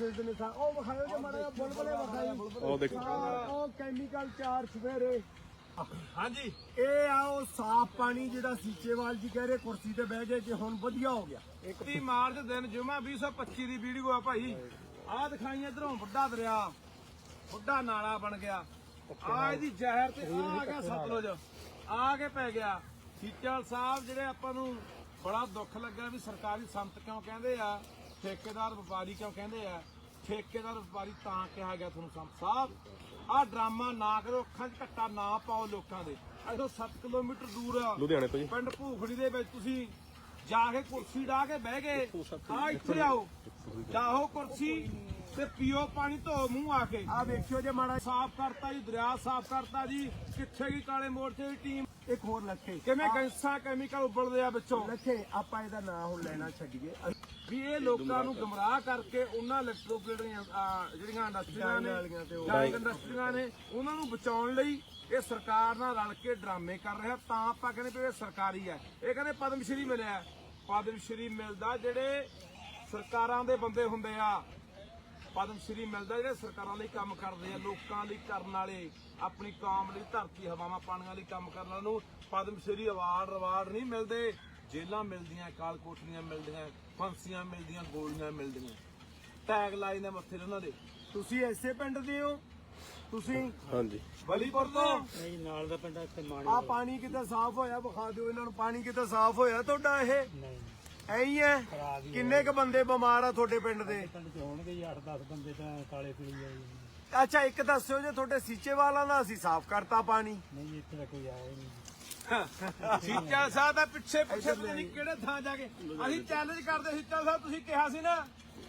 ਬਕਸੇ ਨੇ ਸਾ ਉਹ ਵਿਖਾਇਓ ਜੇ ਮਾੜਾ ਜਿਹਾ ਬੁਲਬੁਲੇ ਵਿਖਾਈ। ਉਹ ਦੇਖੋ। ਆਹ, ਉਹ ਕੈਮੀਕਲ ਚਾਰ ਸਵੇਰੇ। ਹਾਂਜੀ। ਇਹ ਆ ਉਹ ਸਾਫ਼ ਪਾਣੀ ਜਿਹੜਾ ਸੀਚੇਵਾਲ ਜੀ ਕਹਿ ਰਹੇ ਕੁਰਸੀ ਤੇ ਬਹਿ ਗਏ ਕਿ ਹੁਣ ਵਧੀਆ ਹੋ ਗਿਆ। 31 ਮਾਰਚ ਦਿਨ ਜੁਮਾ 2025 ਦੀ ਵੀਡੀਓ ਆ ਭਾਈ। ਆਹ ਦਿਖਾਈ ਇਧਰੋਂ ਵੱਡਾ ਦਰਿਆ। ਵੱਡਾ ਨਾਲਾ ਬਣ ਗਿਆ। ਆ ਇਹਦੀ ਜ਼ਹਿਰ ਤੇ ਆ ਗਿਆ ਸਤਲੁਜ। ਆ ਕੇ ਪੈ ਗਿਆ। ਸੀਚਲ ਸਾਹਿਬ ਜਿਹੜੇ ਆਪਾਂ ਨੂੰ ਬੜਾ ਦੁੱਖ ਲੱਗਾ ਵੀ ਸਰਕਾਰੀ ਸੰਤ ਕਿਉਂ ਕਹਿੰਦੇ ਆ? ਠੇਕੇਦਾਰ ਵਪਾਰੀ ਕਿਉਂ ਕਹਿੰਦੇ ਆ? ਠੇਕੇਦਾਰ ਵਪਾਰੀ ਤਾਂ ਕਿਹਾ ਗਿਆ ਤੁਹਾਨੂੰ ਸੰਤ ਸਾਹਿਬ ਆਹ ਡਰਾਮਾ ਨਾ ਕਰੋ ਅੱਖਾਂ 'ਚ ਘੱਟਾ ਨਾ ਪਾਓ ਲੋਕਾਂ ਦੇ। ਇਥੋਂ 7 ਕਿਲੋਮੀਟਰ ਦੂਰ ਆ। ਲੁਧਿਆਣੇ ਤੋਂ ਜੀ। ਪਿੰਡ ਭੂਖੜੀ ਦੇ ਵਿੱਚ ਤੁਸੀਂ ਜਾ ਕੇ ਕੁਰਸੀ ਢਾ ਕੇ ਬਹਿ ਗਏ। ਆ ਇੱਥੇ ਆਓ। ਜਾਓ ਕੁਰਸੀ ਤੇ ਪੀਓ ਪਾਣੀ ਧੋ ਮੂੰਹ ਆ ਕੇ। ਆ ਵੇਖਿਓ ਜੇ ਮਾੜਾ ਸਾਫ਼ ਕਰਤਾ ਜੀ ਦਰਿਆ ਸਾਫ਼ ਕਰਤਾ ਜੀ। ਕਿੱਥੇ ਗਈ ਕਾਲੇ ਮੋਰਚੇ ਦੀ ਟੀਮ ਇੱਕ ਹੋਰ ਲੱਖੇ। ਕਿਵੇਂ ਗੈਂਸਾ ਕੈਮੀਕਲ ਉਬਲਦੇ ਆ ਵਿੱਚੋਂ? ਲੱਖੇ ਆਪਾਂ ਇਹਦਾ ਨਾਂ ਹੁਣ ਲੈਣਾ ਛੱਡੀਏ। ਵੀ ਇਹ ਲੋਕਾਂ ਨੂੰ ਗਮਰਾਹ ਕਰਕੇ ਉਹਨਾਂ ਇਲੈਕਟ੍ਰੋ ਜਿਹੜੀਆਂ ਇੰਡਸਟਰੀਆਂ ਨੇ ਡਾਈਂਗ ਇੰਡਸਟਰੀਆਂ ਨੇ ਉਹਨਾਂ ਨੂੰ ਬਚਾਉਣ ਲਈ ਇਹ ਸਰਕਾਰ ਨਾਲ ਰਲ ਕੇ ਡਰਾਮੇ ਕਰ ਰਿਹਾ। ਤਾਂ ਆਪਾਂ ਕਹਿੰਦੇ ਵੀ ਇਹ ਸਰਕਾਰੀ ਹੈ। ਇਹ ਕਹਿੰਦੇ ਪਦਮ ਸ਼੍ਰੀ ਮਿਲਿਆ। ਪਦਮ ਸ਼੍ਰੀ ਮਿਲਦਾ ਜਿਹੜੇ ਸਰਕਾਰਾਂ ਦੇ ਬੰਦੇ ਹੁੰਦੇ ਆ। ਪਦਮ ਸ਼੍ਰੀ ਮਿਲਦਾ ਜਿਹੜੇ ਸਰਕਾਰਾਂ ਲਈ ਕੰਮ ਕਰਦੇ ਆ ਲੋਕਾਂ ਲਈ ਕਰਨ ਵਾਲੇ ਆਪਣੀ ਕੌਮ ਲਈ ਧਰਤੀ ਹਵਾਵਾਂ ਪਾਣੀਆਂ ਲਈ ਕੰਮ ਕਰਨ ਵਾਲਿਆਂ ਨੂੰ ਪਦਮ ਸ਼੍ਰੀ ਅਵਾਰਡ ਰਿਵਾਰਡ ਨਹੀਂ ਮਿਲਦੇ। ਜੇਲਾਂ ਮਿਲਦੀਆਂ ਕਾਲ ਕੋਠੀਆਂ ਮਿਲਦੀਆਂ ਫਾਂਸੀਆਂ ਮਿਲਦੀਆਂ ਗੋਲੀਆਂ ਮਿਲਦੀਆਂ। ਟੈਗ ਲਾਈਨ ਦੇ ਮੱਥੇ ਤੇ ਉਹਨਾਂ ਦੇ। ਤੁਸੀਂ ਐਸੇ ਪਿੰਡ ਦੇ ਹੋ? ਤੁਸੀਂ ਹਾਂਜੀ। ਬਲੀਪੁਰ ਤੋਂ? ਨਹੀਂ ਨਾਲ ਦਾ ਪਿੰਡ ਇੱਥੇ ਮਾਣੀ ਆ ਪਾਣੀ ਕਿਤੇ ਸਾਫ਼ ਹੋਇਆ? ਵਿਖਾ ਦਿਓ ਇਹਨਾਂ ਨੂੰ ਪਾਣੀ ਕਿਤੇ ਸਾਫ਼ ਹੋਇਆ ਤੁਹਾਡਾ ਇਹ? ਨਹੀਂ। ਐਂ ਹੀ ਹੀ। ਕਿੰਨੇ ਕ ਬੰਦੇ ਬਿਮਾਰ ਆ ਤੁਹਾਡੇ ਪਿੰਡ ਦੇ? ਪਿੰਡ ਚ ਹੋਣਗੇ ਜੀ 8-10 ਬੰਦੇ ਤਾਂ ਕਾਲੇ ਪੀਲੀ ਆ ਜੀ ਅੱਛਾ ਇੱਕ ਦੱਸਿਓ ਜੇ ਤੁਹਾਡੇ ਸੀਚੇ ਵਾਲਾਂ ਦਾ ਅਸੀਂ ਸਾਫ਼ ਕਰਤਾ ਪਾਣੀ। ਨਹੀਂ ਇੱਥੇ ਤਾਂ ਕੋਈ ਆਇਆ ਹੀ ਨਹੀਂ। ਸੀਚਾ ਸਾਹਿਬ ਦਾ ਪਿੱਛੇ ਪਿੱਛੇ ਪਤਾ ਨਹੀਂ ਕਿਹੜੇ ਥਾਂ ਜਾ ਕੇ ਅਸੀਂ ਚੈਲੰਜ ਕਰਦੇ ਸੀਚਾ ਸਾਹਿਬ ਤੁਸੀਂ ਕਿਹਾ ਸੀ ਨਾ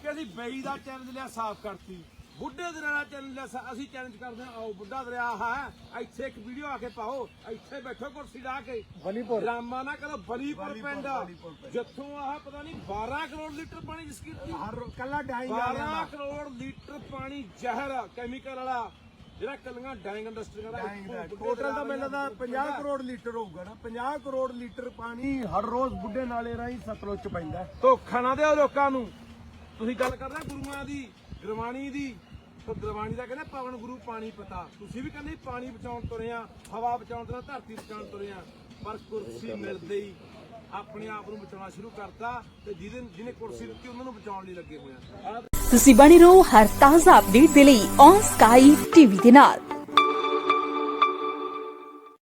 ਕਿ ਅਸੀਂ ਬਈ ਦਾ ਚੈਲੰਜ ਲਿਆ ਸਾਫ਼ ਕਰਤੀ। ਬੁੱਢੇ ਦਰਿਆ ਦਾ ਸਾ- ਅਸੀਂ ਚੈਲੰਜ ਕਰਦੇ ਹਾਂ। ਆਓ ਬੁੱਢਾ ਦਰਿਆ ਹੈ। ਇੱਥੇ ਇੱਕ ਵੀਡੀਓ ਆ ਕੇ ਪਾਓ। ਇੱਥੇ ਬੈਠੋ ਕੁਰਸੀ ਢਾ ਕੇ। ਬਲੀਪੁਰ। ਡਰਾਮਾ ਨਾ ਕਰੋ ਬਲੀਪੁਰ ਪਿੰਡ। ਜਿੱਥੋਂ ਆਹ ਪਤਾ ਨਹੀਂ 12 ਕਰੋੜ ਲੀਟਰ ਪਾਣੀ ਜਿਸ ਕੀਤੀ ਹਰ ਕੱਲਾ ਡਾਈਂਗ 12 ਵਾਲਿਆਂ ਦਾ ਕਰੋੜ ਲੀਟਰ ਪਾਣੀ ਜ਼ਹਿਰ ਕੈਮੀਕਲ ਵਾਲਾ। ਜਿਹੜਾ ਕੱਲੀਆਂ ਡਾਈਂਗ ਇੰਡਸਟਰੀਆਂ ਦਾ। ਦਾ ਟੋਟਲ ਤਾਂ ਮੈਨੂੰ ਲੱਗਦਾ 50 ਕਰੋੜ ਲੀਟਰ ਹੋਊਗਾ ਨਾ। 50 ਕਰੋੜ ਲੀਟਰ ਪਾਣੀ ਹਰ ਰੋਜ਼ ਬੁੱਢੇ ਨਾਲੇ ਰਾਹੀਂ ਸਤਲੁਜ ਚ ਪੈਂਦਾ। ਧੋਖਾ ਨਾ ਦਿਓ ਲੋਕਾਂ ਨੂੰ। ਤੁਸੀਂ ਗੱਲ ਕਰਦੇ ਗੁਰੂਆਂ ਦੀ। ਗੁਰਬਾਣੀ ਦੀ ਤੇ ਗੁਰਬਾਣੀ ਦਾ ਕਹਿੰਦਾ ਪਵਨ ਗੁਰੂ ਪਾਣੀ ਪਤਾ। ਤੁਸੀਂ ਵੀ ਕਹਿੰਦੇ ਪਾਣੀ ਬਚਾਉਣ ਤੁਰੇ ਆ ਹਵਾ ਬਚਾਉਣ ਤੁਰੇ ਆ, ਧਰਤੀ ਬਚਾਉਣ ਤੁਰੇ ਆ ਪਰ ਕੁਰਸੀ ਮਿਲਦੇ ਹੀ ਆਪਣੇ ਆਪ ਨੂੰ ਬਚਾਉਣਾ ਸ਼ੁਰੂ ਕਰਤਾ ਤੇ ਜਿਹਦੇ ਜਿਹਨੇ ਕੁਰਸੀ ਦਿੱਤੀ ਉਹਨਾਂ ਨੂੰ ਬਚਾਉਣ ਲਈ ਲੱਗੇ ਹੋਏ ਆ। ਆਹ ਤੁਸੀਂ ਬਣੇ ਰਹੋ ਹਰ ਤਾਜ਼ਾ ਅਪਡੇਟ ਦੇ ਲਈ ਔਨ ਸਕਾਈ ਟੀਵੀ ਦੇ ਨਾਲ।